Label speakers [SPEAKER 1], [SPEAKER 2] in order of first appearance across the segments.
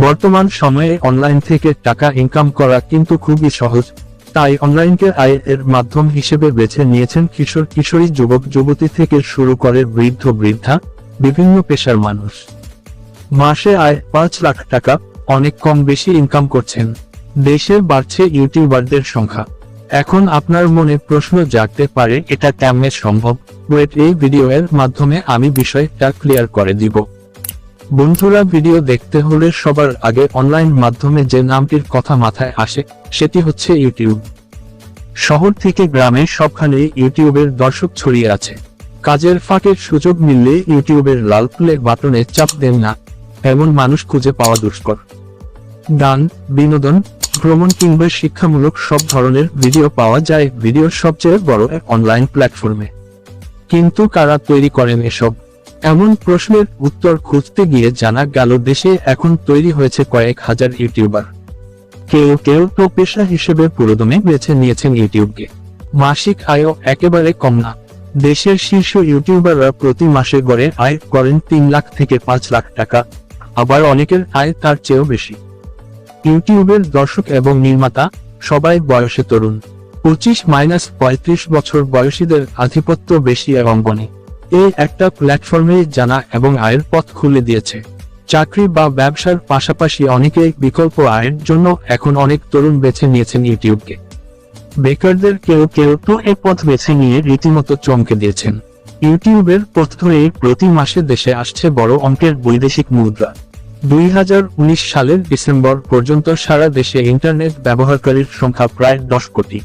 [SPEAKER 1] বর্তমান সময়ে অনলাইন থেকে টাকা ইনকাম করা কিন্তু খুবই সহজ। তাই অনলাইনকে আয়ের মাধ্যম হিসেবে বেছে নিয়েছেন কিশোর, কিশোরী যুবক, যুবতী থেকে শুরু করে বৃদ্ধ, বৃদ্ধা, বিভিন্ন পেশার মানুষ। মাসে আয় পাঁচ লাখ টাকা, অনেক কম বেশি ইনকাম করছেন। দেশে বাড়ছে ইউটিউবারদের সংখ্যা। এখন আপনার মনে প্রশ্ন জাগতে পারে, এটা কেমনে সম্ভব? ওয়েট এই ভিডিও এর মাধ্যমে আমি বিষয়টা ক্লিয়ার করে দিব। বন্ধুরা ভিডিও দেখতে হলে সবার আগে অনলাইন মাধ্যমে যে নামটির কথা মাথায় আসে, সেটি হচ্ছে ইউটিউব শহর থেকে গ্রামে সবখানে ইউটিউবের দর্শক ছড়িয়ে আছে। কাজের ফাঁকের সুযোগ মিললে ইউটিউবের লাল প্লে বাটনে চাপ দেন না, এমন মানুষ খুঁজে পাওয়া দুষ্কর। গান, বিনোদন, ভ্রমণ কিংবা শিক্ষামূলক সব ধরনের ভিডিও পাওয়া যায়। ভিডিওর সবচেয়ে বড় অনলাইন প্ল্যাটফর্মে কিন্তু কারা তৈরি করেন এসব? এমন প্রশ্নের উত্তর খুঁজতে গিয়ে জানা গেল দেশে এখন তৈরি হয়েছে কয়েক হাজার ইউটিউবার। কেউ কেউ তো পেশা হিসেবে পুরোদমে বেছে নিয়েছেন ইউটিউবকে। মাসিক আয়ও একেবারে কম না। দেশের শীর্ষ ইউটিউবাররা প্রতি মাসে গড়ে আয় করেন তিন লাখ থেকে পাঁচ লাখ টাকা। আবার অনেকের আয় তার চেয়েও বেশি। ইউটিউবের দর্শক এবং নির্মাতা সবাই বয়সে তরুণ। পঁচিশ মাইনাস পঁয়ত্রিশ বছর বয়সীদের আধিপত্য বেশি অঙ্গনে। এই একটা প্ল্যাটফর্মে জানা এবং আয়ের পথ খুলে দিয়েছে। চাকরি বা ব্যবসার পাশাপাশি অনেকে বিকল্প আয়ের জন্য এখন অনেক তরুণ বেছে নিয়েছেন ইউটিউবকে। বেকারদের কেউ কেউ তো এ পথ বেছে নিয়ে রীতিমতো চমকে দিয়েছেন। ইউটিউবের পথ প্রতি মাসে দেশে আসছে বড় অঙ্কের বৈদেশিক মুদ্রা। দুই হাজার উনিশ সালের ডিসেম্বর পর্যন্ত সারা দেশে ইন্টারনেট ব্যবহারকারীর সংখ্যা প্রায় দশ কোটি।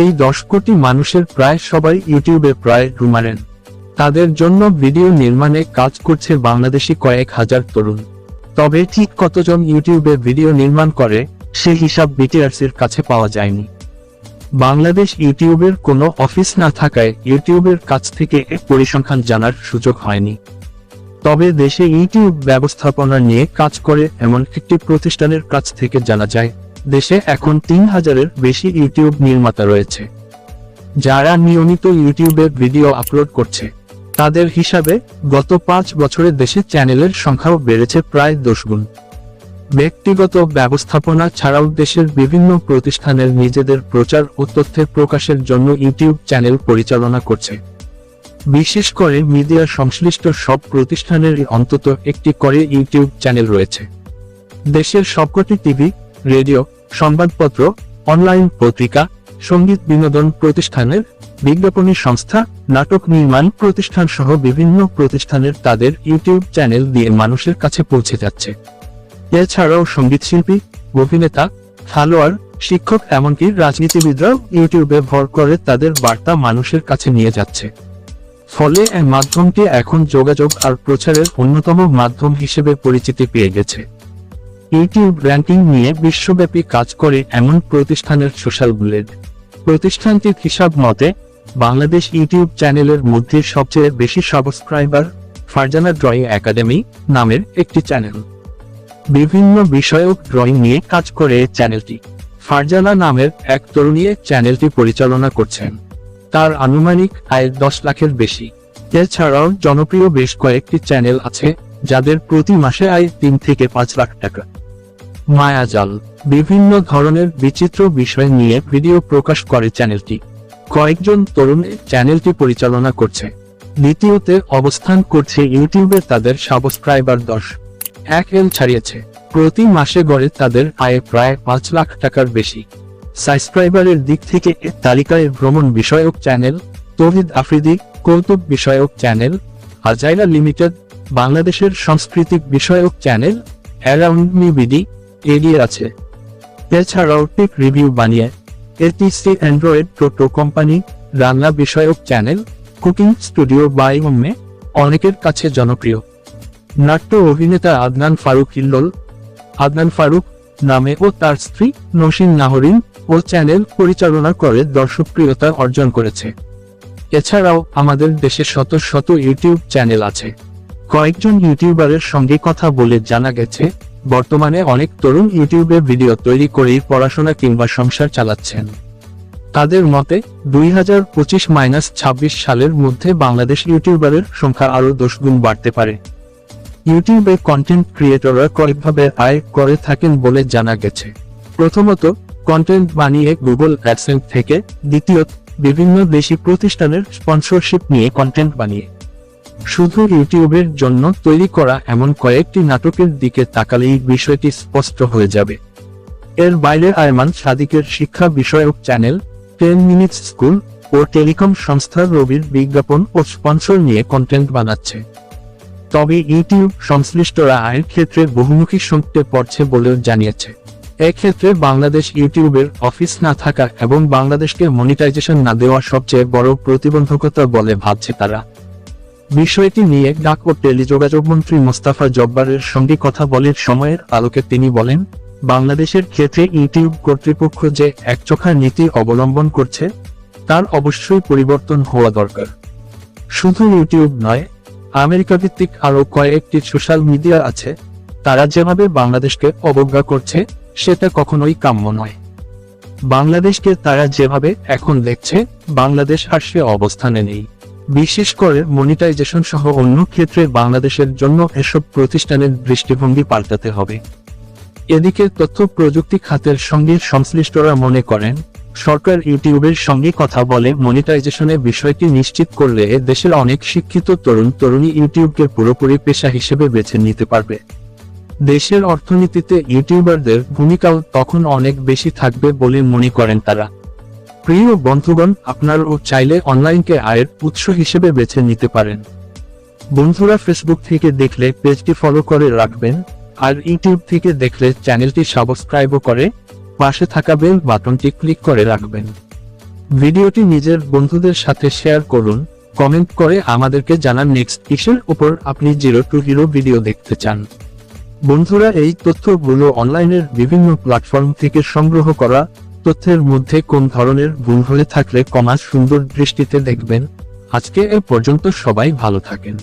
[SPEAKER 1] এই দশ কোটি মানুষের প্রায় সবাই ইউটিউবে প্রায় রুমারেন তাদের জন্য ভিডিও নির্মাণে কাজ করছে বাংলাদেশি কয়েক হাজার তরুণ। তবে ঠিক কতজন ইউটিউবে ভিডিও নির্মাণ করে, সে হিসাব বিটিআরসির কাছে পাওয়া যায়নি। বাংলাদেশ ইউটিউবের কোনো অফিস না থাকায় ইউটিউবের কাছ থেকে পরিসংখ্যান জানার সুযোগ হয়নি। তবে দেশে ইউটিউব ব্যবস্থাপনা নিয়ে কাজ করে এমন একটি প্রতিষ্ঠানের কাছ থেকে জানা যায়, দেশে এখন তিন হাজারের বেশি ইউটিউব নির্মাতা রয়েছে। যারা নিয়মিত ইউটিউবে ভিডিও আপলোড করছে তাদের হিসাবে, গত পাঁচ বছরে দেশে চ্যানেলের সংখ্যাও বেড়েছে প্রায় দশ গুণ। ব্যক্তিগত ব্যবস্থাপনা ছাড়াও দেশের বিভিন্ন প্রতিষ্ঠানের নিজেদের প্রচার ও তথ্যের প্রকাশের জন্য ইউটিউব চ্যানেল পরিচালনা করছে। বিশেষ করে মিডিয়া সংশ্লিষ্ট সব প্রতিষ্ঠানের অন্তত একটি করে ইউটিউব চ্যানেল রয়েছে। দেশের সবকটি টিভি, রেডিও, সংবাদপত্র, অনলাইন পত্রিকা, সংগীত বিনোদন প্রতিষ্ঠানের বিজ্ঞাপনী সংস্থা নাটক নির্মাণ প্রতিষ্ঠান সহ বিভিন্ন প্রতিষ্ঠানের তাদের ইউটিউব চ্যানেল দিয়ে মানুষের কাছে পৌঁছে যাচ্ছে। এছাড়াও সঙ্গীতশিল্পী অভিনেতা, খেলোয়াড়, শিক্ষক এমনকি রাজনীতিবিদরাও ইউটিউবে ভর করে তাদের বার্তা মানুষের কাছে নিয়ে যাচ্ছে। ফলে এই মাধ্যমটি এখন যোগাযোগ আর প্রচারের অন্যতম মাধ্যম হিসেবে পরিচিতি পেয়ে গেছে। ইউটিউব র্যাঙ্কিং নিয়ে বিশ্বব্যাপী কাজ করে এমন প্রতিষ্ঠানের সোশ্যাল বুলেট। প্রতিষ্ঠানটির হিসাব মতে বাংলাদেশ ইউটিউব চ্যানেলের মধ্যে সবচেয়ে বেশি সাবস্ক্রাইবার ফারজানা ড্রয়িং একাডেমি নামের একটি চ্যানেল। বিভিন্ন বিষয়ক ড্রয়িং নিয়ে কাজ করে চ্যানেলটি। ফারজানা নামের এক তরুণী চ্যানেলটি পরিচালনা করছেন। তার আনুমানিক আয় দশ লাখের বেশি। এছাড়াও জনপ্রিয় বেশ কয়েকটি চ্যানেল আছে, যাদের প্রতি মাসে আয় তিন থেকে পাঁচ লাখ টাকা। মায়াজাল বিভিন্ন ধরনের বিচিত্র বিষয় নিয়ে ভিডিও প্রকাশ করে চ্যানেলটি। কয়েকজন তরুণ চ্যানেলটি পরিচালনা করছে। দ্বিতীয়তে অবস্থান করছে ইউটিউবে তাদের সাবস্ক্রাইবার দশ। এক এল ছাড়িয়েছে। প্রতি মাসে গড়ে তাদের আয় প্রায় পাঁচ লাখ টাকার বেশি। সাবস্ক্রাইবারের দিক থেকে এ তালিকায় ভ্রমণ বিষয়ক চ্যানেল, তৌহিদ আফ্রিদি, কৌতুক বিষয়ক চ্যানেল আজাইরা লিমিটেড, বাংলাদেশের সাংস্কৃতিক বিষয়ক চ্যানেল, অ্যারাউন্ড মি বিডি এগিয়ে আছে। এছাড়াও টিক রিভিউ বানিয়ে এটিসি অ্যান্ড্রয়েড টোটো কোম্পানি রান্না বিষয়ক চ্যানেল কুকিং স্টুডিও বাই হোমে অনেকের কাছে জনপ্রিয়। নাট্য অভিনেতা আদনান ফারুক হিল্লোল, আদনান ফারুক নামে ও তার স্ত্রী নসীন নাহরিন ও চ্যানেল পরিচালনা করে দর্শকপ্রিয়তা অর্জন করেছে। এছাড়াও আমাদের দেশে শত শত ইউটিউব চ্যানেল আছে। কয়েকজন ইউটিউবারের সঙ্গে কথা বলে জানা গেছে বর্তমানে অনেক তরুণ ইউটিউবে ভিডিও তৈরি করেই পড়াশোনা কিংবা সংসার চালাচ্ছেন। তাদের মতে, দুই হাজার পঁচিশ মাইনাস ছাব্বিশ সালের মধ্যে বাংলাদেশ ইউটিউবারের সংখ্যা আরও দশ গুণ বাড়তে পারে। ইউটিউবে কন্টেন্ট ক্রিয়েটররা কয়েকভাবে আয় করে থাকেন বলে জানা গেছে। প্রথমত কন্টেন্ট বানিয়ে গুগল অ্যাডসেন্স থেকে, দ্বিতীয়ত, বিভিন্ন দেশি প্রতিষ্ঠানের স্পন্সরশিপ নিয়ে কন্টেন্ট বানিয়ে। শুধু ইউটিউবের জন্য তৈরি করা এমন কয়েকটি নাটকের দিকে তাকালেই বিষয়টি স্পষ্ট হয়ে যাবে। এর বাইরে আয়মান সাদিকের শিক্ষা বিষয়ক চ্যানেল, টেন মিনিটস স্কুল ও টেলিকম সংস্থা রবির বিজ্ঞাপন ও স্পন্সর নিয়ে কন্টেন্ট বানাচ্ছে। তবে ইউটিউব সংশ্লিষ্টরা আয়ের ক্ষেত্রে বহুমুখী সংকটে পড়ছে বলেও জানিয়েছে। এক্ষেত্রে বাংলাদেশ ইউটিউবের অফিস না থাকা এবং বাংলাদেশকে মনিটাইজেশন না দেওয়া সবচেয়ে বড় প্রতিবন্ধকতা বলে ভাবছে তারা। বিষয়টি নিয়ে ডাক ও টেলিযোগাযোগ মন্ত্রী মোস্তাফা জব্বারের সঙ্গে কথা বলার সময়ের আলোকে তিনি বলেন, বাংলাদেশের ক্ষেত্রে ইউটিউব কর্তৃপক্ষ যে একচোখা নীতি অবলম্বন করছে, তার অবশ্যই পরিবর্তন হওয়া দরকার। শুধু ইউটিউব নয় আমেরিকা ভিত্তিক আরও কয়েকটি সোশ্যাল মিডিয়া আছে, তারা যেভাবে বাংলাদেশকে অবজ্ঞা করছে, সেটা কখনোই কাম্য নয়। বাংলাদেশকে তারা যেভাবে এখন দেখছে, বাংলাদেশ আর সে অবস্থানে নেই। বিশেষ করে মনিটাইজেশন সহ অন্য ক্ষেত্রে বাংলাদেশের জন্য এসব প্রতিষ্ঠানের দৃষ্টিভঙ্গি পাল্টাতে হবে। এদিকে তথ্য প্রযুক্তি খাতের সঙ্গে সংশ্লিষ্টরা মনে করেন, সরকার ইউটিউবের সঙ্গে কথা বলে মনিটাইজেশনের বিষয়টি নিশ্চিত করলে দেশের অনেক শিক্ষিত তরুণ তরুণী ইউটিউবকে পুরোপুরি পেশা হিসেবে বেছে নিতে পারবে। দেশের অর্থনীতিতে ইউটিউবারদের ভূমিকাও তখন অনেক বেশি থাকবে বলে মনে করেন তারা। প্রিয় বন্ধুগণ, আপনারও চাইলে অনলাইনকে আয়ের উৎস হিসেবে বেছে নিতে পারেন। বন্ধুরা ফেসবুক থেকে দেখলে পেজটি ফলো করে রাখবেন, আর ইউটিউব থেকে দেখলে চ্যানেলটি সাবস্ক্রাইবও করে পাশে থাকা বেল বাটনটি ক্লিক করে রাখবেন। ভিডিওটি নিজের বন্ধুদের সাথে শেয়ার করুন কমেন্ট করে আমাদেরকে জানান নেক্সট কিসের উপর আপনি জিরো টু হিরো ভিডিও দেখতে চান। বন্ধুরা, এই তথ্যগুলো অনলাইনের বিভিন্ন প্ল্যাটফর্ম থেকে সংগ্রহ করা তথ্যের মধ্যে কোন ধরনের ভুল হয়ে থাকলে কমা সুন্দর দৃষ্টিতে দেখবেন। আজকে এ পর্যন্ত সবাই ভালো থাকেন।